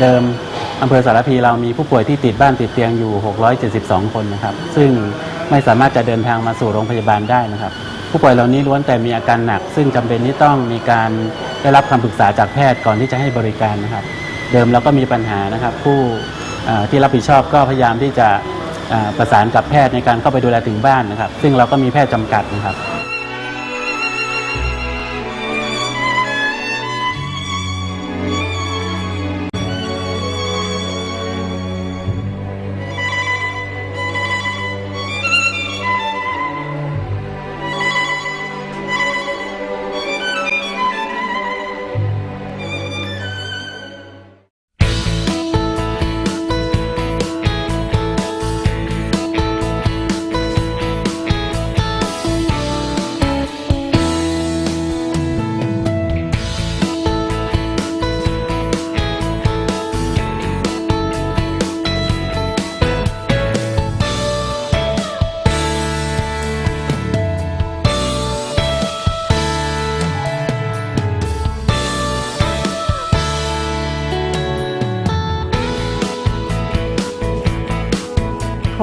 เดิมอำเภอสารพีเรามีผู้ป่วยที่ติดบ้านติดเตียงอยู่ 672 คนนะครับ ซึ่งไม่สามารถจะเดินทางมาสู่โรงพยาบาลได้นะครับ ผู้ป่วยเหล่านี้ล้วนแต่มีอาการหนัก ซึ่งจำเป็นที่ต้องมีการได้รับคำปรึกษาจากแพทย์ก่อนที่จะให้บริการนะครับ เดิมเราก็มีปัญหานะครับ ผู้ที่รับผิดชอบก็พยายามที่จะประสานกับแพทย์ในการเข้าไปดูแลถึงบ้านนะครับ ซึ่งเราก็มีแพทย์จำกัดนะครับ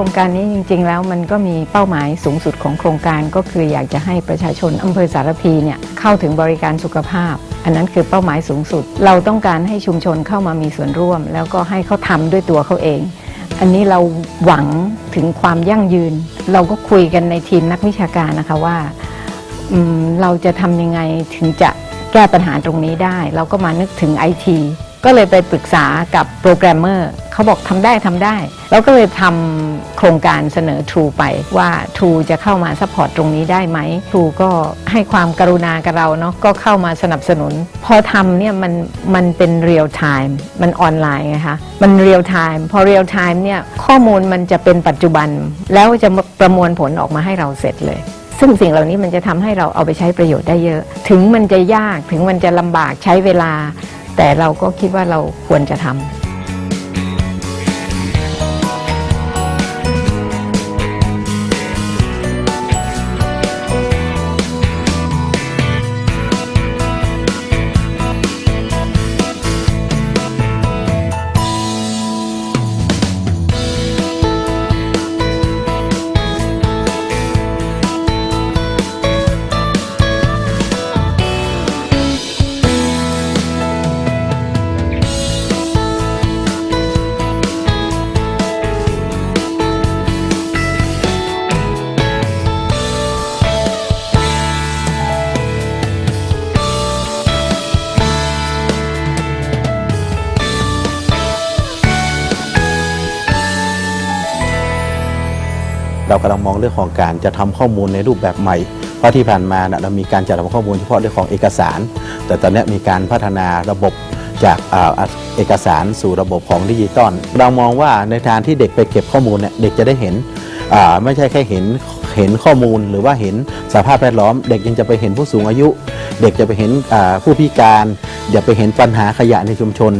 ครงการนี้จริง ๆ แล้วมันก็มีเป้าหมายสูงสุดของโครงการก็คืออยากจะให้ประชาชนอำเภอสารพีเนี่ยเข้าถึงบริการสุขภาพ อันนั้นคือเป้าหมายสูงสุด เราต้องการให้ชุมชนเข้ามามีส่วนร่วม แล้วก็ให้เขาทำด้วยตัวเขาเอง อันนี้เราหวังถึงความยั่งยืน เราก็คุยกันในทีมนักวิชาการนะคะว่าเราจะทำยังไงถึงจะแก้ปัญหาตรงนี้ได้ เราก็มานึกถึงไอที ก็เลยไปปรึกษากับโปรแกรมเมอร์เขาบอกทำได้ทำได้ แล้วก็เลยทำโครงการเสนอ True ไปว่า True จะเข้ามาซัพพอร์ตตรงนี้ได้ไหม True ก็ให้ความกรุณากับเราเนาะก็เข้ามาสนับสนุน พอทำเนี่ยมันมันเป็นเรียลไทม์มันออนไลน์ไงคะมันเรียลไทม์พอเรียลไทม์เนี่ยข้อมูลมันจะเป็นปัจจุบัน แล้วจะประมวลผลออกมาให้เราเสร็จเลยซึ่งสิ่งเหล่านี้มันจะทำให้เราเอาไปใช้ประโยชน์ได้เยอะ ถึงมันจะยากถึงมันจะลำบากใช้เวลา แต่เราก็คิดว่าเราควรจะทำ กำลังมองเรื่องของการจะทำข้อมูลในรูปแบบใหม่ เพราะที่ผ่านมาเรามีการจัดทำข้อมูลเฉพาะเรื่องของเอกสาร แต่ตอนนี้มีการพัฒนาระบบจากเอกสารสู่ระบบของดิจิตอลเรามองว่าในทางที่เด็กไปเก็บข้อมูลเนี่ยเด็กจะได้เห็นไม่ใช่แค่เห็นเห็นข้อมูลหรือว่าเห็นสภาพแวดล้อม เด็กยังจะไปเห็นผู้สูงอายุ เด็กจะไปเห็นผู้พิการอย่าไปเห็นปัญหาขยะในชุมชน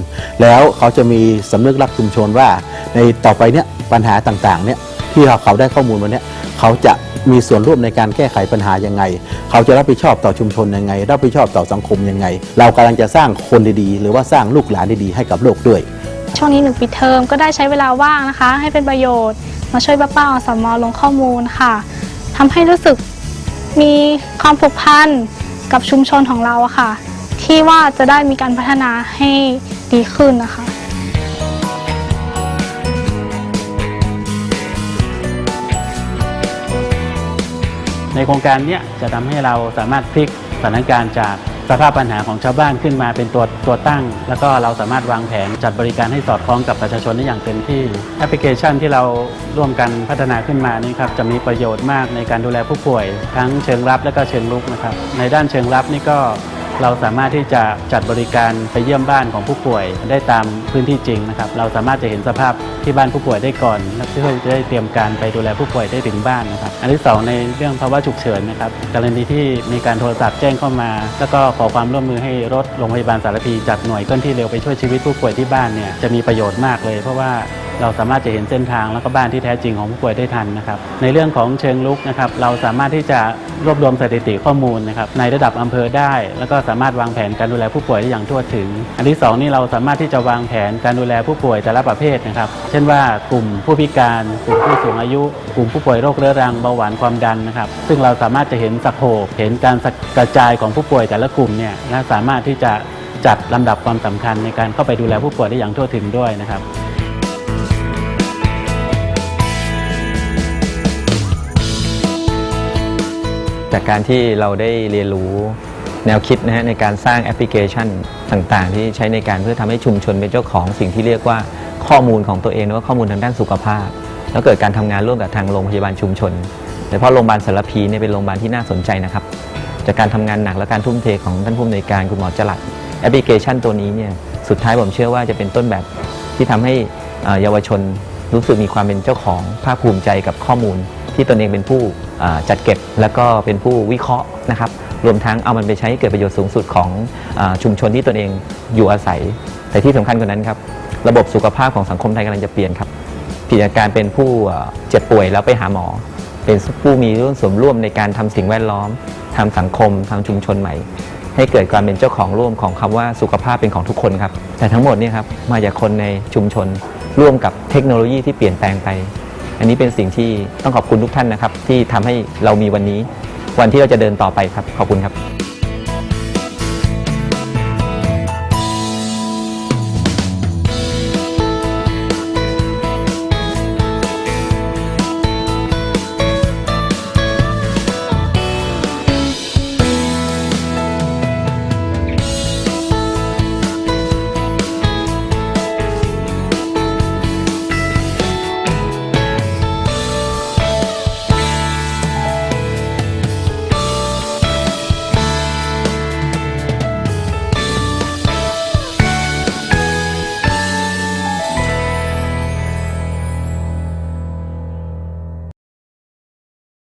แล้วเขาจะมีสำนึกรักชุมชนว่าในต่อไปเนี่ยปัญหาต่างๆเนี่ย ที่เขาได้ข้อมูลวันเนี้ยเขาจะมีส่วนร่วมในการแก้ไขปัญหายังไง เขาจะรับผิดชอบต่อชุมชนยังไง รับผิดชอบต่อสังคมยังไง เรากำลังจะสร้างคนดีๆ หรือว่าสร้างลูกหลานดีๆ ให้กับโลกด้วย ช่วงนี้หนึ่งปิดเทอมก็ได้ใช้เวลาว่างนะคะ ให้เป็นประโยชน์ มาช่วยป้าป้าอสมลงข้อมูลค่ะทำให้รู้สึกมีความผูกพันกับชุมชนของเราอะค่ะ ที่ว่าจะได้มีการพัฒนาให้ดีขึ้นนะคะ ในโครงการนี้จะทำให้เราสามารถพลิกสถานการณ์จากสภาพปัญหาของชาวบ้านขึ้นมาเป็นตัวตัวตั้ง แล้วก็เราสามารถวางแผนจัดบริการให้สอดคล้องกับประชาชนได้อย่างเต็มที่ แอปพลิเคชันที่เราร่วมกันพัฒนาขึ้นมานี่ครับจะมีประโยชน์มากในการดูแลผู้ป่วย ทั้งเชิงรับและก็เชิงลุกนะครับในด้านเชิงรับนี่ก็ เราสามารถที่จะจัดบริการไปเยี่ยมบ้านของผู้ป่วยได้ตามพื้นที่จริงนะครับ เราสามารถจะเห็นสภาพที่บ้านผู้ป่วยได้ก่อนและเพื่อจะได้เตรียมการไปดูแลผู้ป่วยได้ถึงบ้านนะครับ อันที่สองในเรื่องภาวะฉุกเฉินนะครับกรณีที่มีการโทรศัพท์แจ้งเข้ามา แล้วก็ขอความร่วมมือให้รถโรงพยาบาลสารพีจัดหน่วยเคลื่อนที่เร็วไปช่วยชีวิตผู้ป่วยที่บ้านเนี่ยจะมีประโยชน์มากเลย เพราะว่า เราสามารถจะเห็นเส้นทางแล้วก็บ้านที่แท้จริงของผู้ป่วยได้ทันนะครับในเรื่องของเชิงลุกนะครับเราสามารถที่จะรวบรวมสถิติข้อมูลนะครับในระดับอำเภอได้ แล้วก็สามารถวางแผนการดูแลผู้ป่วยได้อย่างทั่วถึง อันที่สองนี่เราสามารถที่จะวางแผนการดูแลผู้ป่วยแต่ละประเภทนะครับเช่นว่ากลุ่มผู้พิการกลุ่มผู้สูงอายุ กลุ่มผู้ป่วยโรคเรื้อรังเบาหวานความดันนะครับซึ่งเราสามารถจะเห็นสโคปเห็นการกระจายของผู้ป่วยแต่ละกลุ่มเนี่ยและสามารถที่จะจัดลำดับความสำคัญในการเข้าไปดูแลผู้ป่วยได้อย่างทั่วถึงด้วยนะครับ จากการที่เราได้เรียนรู้แนวคิดนะฮะในการสร้างแอปพลิเคชันต่างๆ ที่ใช้ในการเพื่อทำให้ชุมชนเป็นเจ้าของสิ่งที่เรียกว่าข้อมูลของตัวเองหรือว่าข้อมูลทางด้านสุขภาพ แล้วเกิดการทำงานร่วมกับทางโรงพยาบาลชุมชนโดยเฉพาะโรงพยาบาลสารพีเนี่ยเป็นโรงพยาบาลที่น่าสนใจนะครับ จากการทำงานหนักและการทุ่มเทของท่านผู้อำนวยการคุณหมอจรัสแอปพลิเคชันตัวนี้เนี่ยสุดท้ายผมเชื่อว่าจะเป็นต้นแบบที่ทำให้เยาวชนรู้สึกมีความเป็นเจ้าของภาคภูมิใจกับข้อมูล ที่ตนเองเป็นผู้จัดเก็บ แล้วก็เป็นผู้วิเคราะห์นะครับ รวมทั้งเอามันไปใช้ให้เกิดประโยชน์สูงสุดของอชุมชนที่ตนเองอยู่อาศัย แต่ที่สำคัญกว่านั้นครับ ระบบสุขภาพของสังคมไทยกำลังจะเปลี่ยนครับเปลี่ยนจากการเป็นผู้เจ็บป่วยแล้วไปหาหมอ เป็นผู้มีร่วมส่วนร่วมในการทำสิ่งแวดล้อมทำสังคมทำชุมชนใหม่ ให้เกิดการเป็นเจ้าของร่วมของคำว่าสุขภาพเป็นของทุกคนครับ แต่ทั้งหมดนี่ครับมาจากคนในชุมชนร่วมกับเทคโนโลยีที่เปลี่ยนแปลงไป อันนี้เป็นสิ่งที่ต้องขอบคุณทุกท่านนะครับ ที่ทำให้เรามีวันนี้ วันที่เราจะเดินต่อไปครับ ขอบคุณครับ